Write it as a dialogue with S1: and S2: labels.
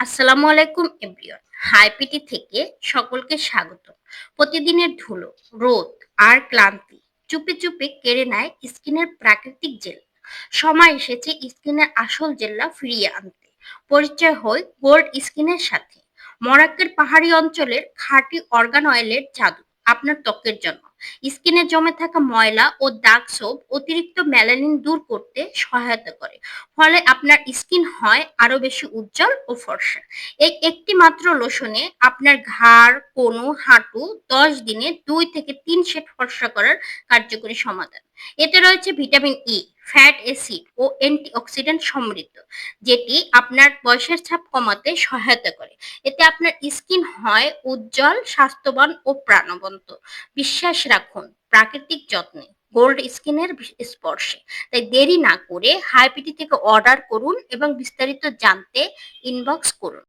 S1: আসসালামু আলাইকুম, এভরিওয়ান। হাইপিটি থেকে সকলকে স্বাগত। প্রতিদিনের ধুলো, রোদ আর ক্লান্তি চুপে চুপে কেড়ে নেয় স্কিনের প্রাকৃতিক জেল। সময় এসেছে স্কিনের আসল জেল্লা ফিরিয়ে আনতে। পরিচয় হয় গোল্ড স্কিনের সাথে। মরাক্কের পাহাড়ি অঞ্চলের খাঁটি অর্গান অয়েলের জাদু। আপনার ত্বকের জন্য। স্কিনে জমে থাকা ময়লা ও দাগ সোপ অতিরিক্ত ম্যালানিন দূর করতে সহায়তা করে। ফলে আপনার স্কিন হয় আরও বেশি উজ্জ্বল ও ফর্সা। এই একটি মাত্র লোশনে আপনার ঘাড় কোনো হাঁটু দশ দিনে দুই থেকে তিন সেট ফর্সা করার কার্যকরী সমাধান। এতে রয়েছে ভিটামিন ই ফ্যাট অ্যাসিড ও অ্যান্টিঅক্সিডেন্ট সমৃদ্ধ, যেটি আপনার বয়সের ছাপ কমাতে সহায়তা করে। এতে আপনার স্কিন হয় উজ্জ্বল, স্বাস্থ্যবান ও প্রাণবন্ত। বিশ্বাস রাখুন, প্রাকৃতিক যত্নে গোল্ড স্কিনের স্পর্শে। তাই দেরি না করে হাইপিটি থেকে অর্ডার করুন এবং বিস্তারিত জানতে ইনবক্স করুন।